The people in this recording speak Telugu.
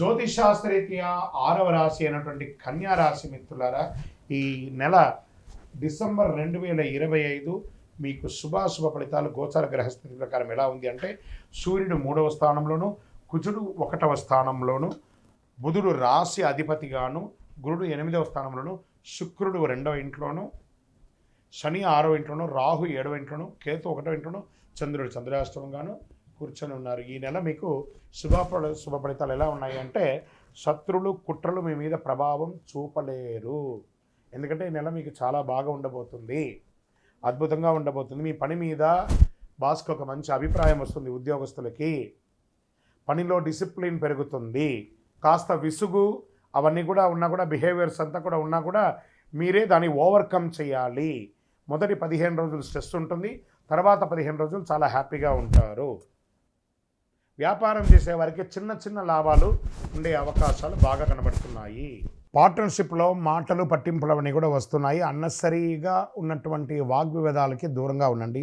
జ్యోతిషాస్త్రరీత్యా ఆరవ రాశి అయినటువంటి కన్యా రాశి మిత్రులారా ఈ నెల డిసెంబర్ రెండు వేల ఇరవై ఐదు మీకు శుభాశుభ ఫలితాలు గోచార గ్రహస్థితి ప్రకారం ఎలా ఉంది అంటే సూర్యుడు మూడవ స్థానంలోను కుజుడు ఒకటవ స్థానంలోను బుధుడు రాశి అధిపతిగాను గురుడు ఎనిమిదవ స్థానంలోను శుక్రుడు రెండవ ఇంట్లోను శని ఆరో ఇంట్లోను రాహు ఏడవ ఇంట్లోను కేతు ఒకటో ఇంట్లోను చంద్రుడు చంద్రాష్టమంగాను కూర్చొని ఉన్నారు. ఈ నెల మీకు శుభ శుభ ఫలితాలు ఎలా ఉన్నాయి అంటే శత్రులు కుట్రలు మీ మీద ప్రభావం చూపలేరు. ఎందుకంటే ఈ నెల మీకు చాలా బాగా ఉండబోతుంది. అద్భుతంగా ఉండబోతుంది. మీ పని మీద బాస్కి ఒక మంచి అభిప్రాయం వస్తుంది ఉద్యోగస్తులకి. పనిలో డిసిప్లిన్ పెరుగుతుంది. కాస్త విసుగు అవన్నీ కూడా ఉన్నా కూడా బిహేవియర్స్ అంతా కూడా ఉన్నా కూడా మీరే దాన్ని ఓవర్కమ్ చేయాలి. మొదటి పదిహేను రోజులు స్ట్రెస్ ఉంటుంది. తర్వాత పదిహేను రోజులు చాలా హ్యాపీగా ఉంటారు. వ్యాపారం చేసే వారికి చిన్న చిన్న లాభాలు ఉండే అవకాశాలు బాగా కనబడుతున్నాయి. పార్ట్నర్షిప్లో మాటలు పట్టింపులవన్నీ కూడా వస్తున్నాయి. అన్నెసరీగా ఉన్నటువంటి వాగ్వివాదాలకి దూరంగా ఉండండి.